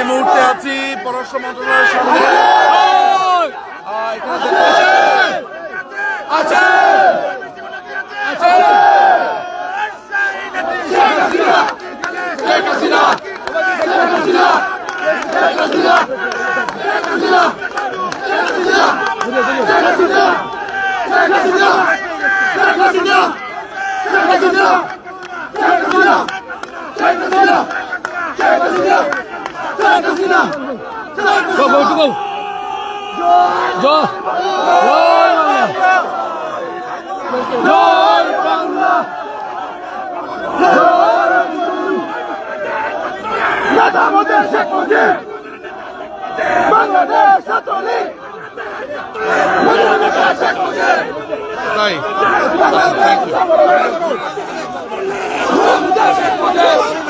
এই মুহূর্তে আছি পররাষ্ট্র মন্ত্রণালয়ের সামনে। দেখতে Go, go, go. Joy Bangla! Joy Bangla! Joy নেতা মোদের শেখ মুজিব বাংলাদেশ ছাত্রলীগ নেতা শেখ মুজিব তাই থ্যাংক ইউ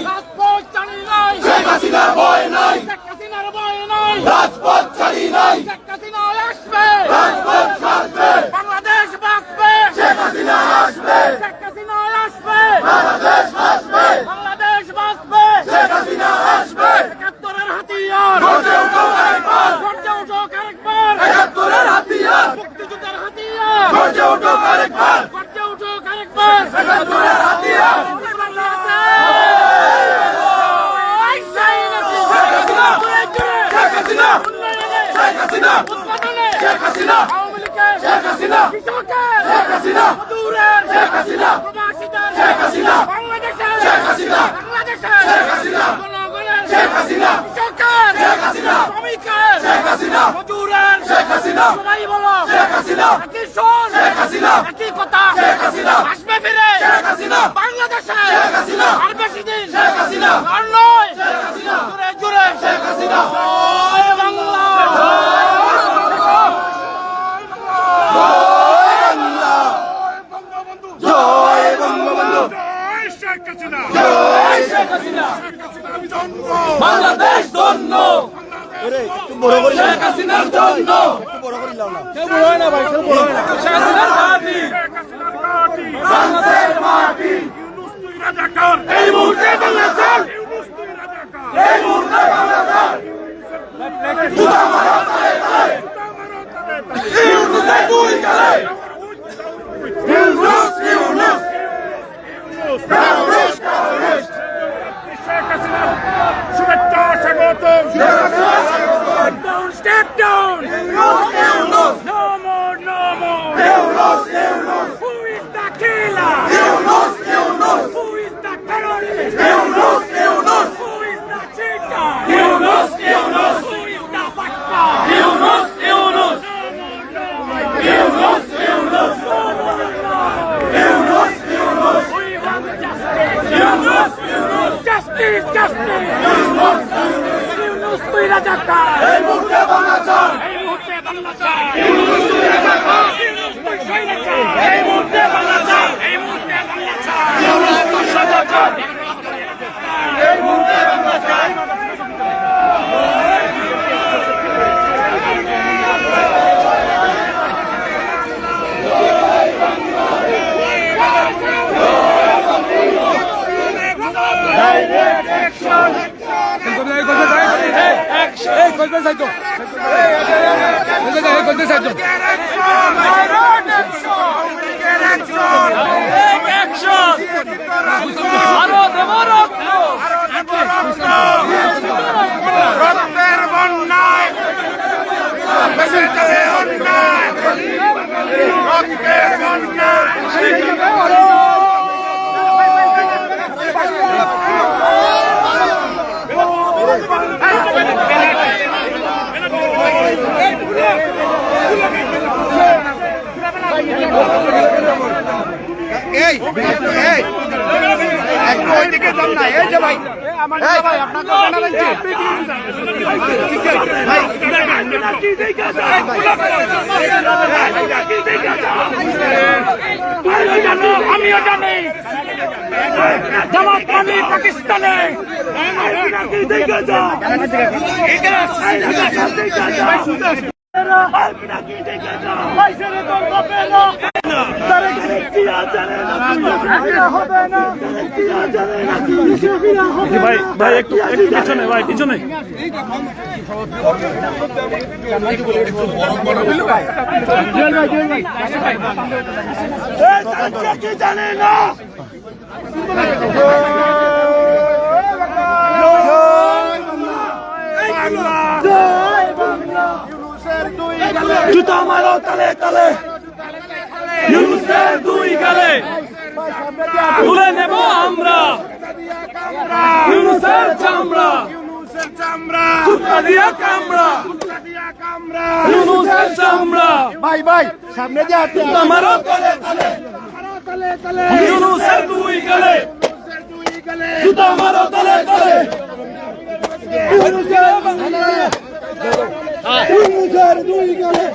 উঠো আরেকবার গর্জে উঠো আরেকবার একাত্তরের হাতিয়ার শেখ হাসিনা শেখ হাসিনা শেখ হাসিনা শেখ হাসিনা শেখ হাসিনা শেখ হাসিনা শেখ হাসিনা শেখ হাসিনা শেখ হাসিনা শেখ হাসিনা শেখ হাসিনা শেখ হাসিনা শেখ হাসিনা শেখ হাসিনা হাসিনা। একই কথা। শেখ হাসিনা। আসবে ফিরে। শেখ হাসিনা। বাংলাদেশে। শেখ হাসিনা। আর বেশি দিন। শেখ হাসিনা। আর নয়। শেখ হাসিনা। জুড়ে জুড়ে। শেখ হাসিনা। জয় বাংলা। জয় বঙ্গবন্ধু। জয় শেখ হাসিনা। বাংলাদেশ ধন্য। শেখ এই মুহূর্তে বাংলাদেশ এই মুহূর্তে Bangladesh Deus nos, Deus nos, Deus nos, Step down! Step down! Step down! No! Justice justice Yunus তুই রাজা কার এই মুহূর্তে বাংলা চাই এই মুহূর্তে বাংলা চাই ইউনুস তুই রাজা কার ইউনুস তুই রাজা কার এই মুহূর্তে বাংলা সাইতো করতে সাইতো ভারত ভারত। অন্যায় এই যে ভাই এই ভাই আপনাকে জানাচ্ছি আমিও জানি জামাত মানে পাকিস্তানে ভাই ভাই একটু একটু পিছনে ভাই পিছনে। জানে না জুতা মারো তালে তালে। হাতের দুই গালে তুলে নেব আমরা। ইউনুসের চামড়া। কুত্তা দিয়া কামড়া। ইউনুসের চামড়া। ভাই ভাই সামনে দিয়ে হাতে মারো তলে তলে। দুই গালে। জুতা মারো তলে তলে। ইউনুসের দুই গালে।